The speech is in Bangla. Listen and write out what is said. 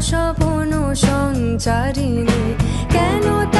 সপন সঞ্চারিণী কেন তা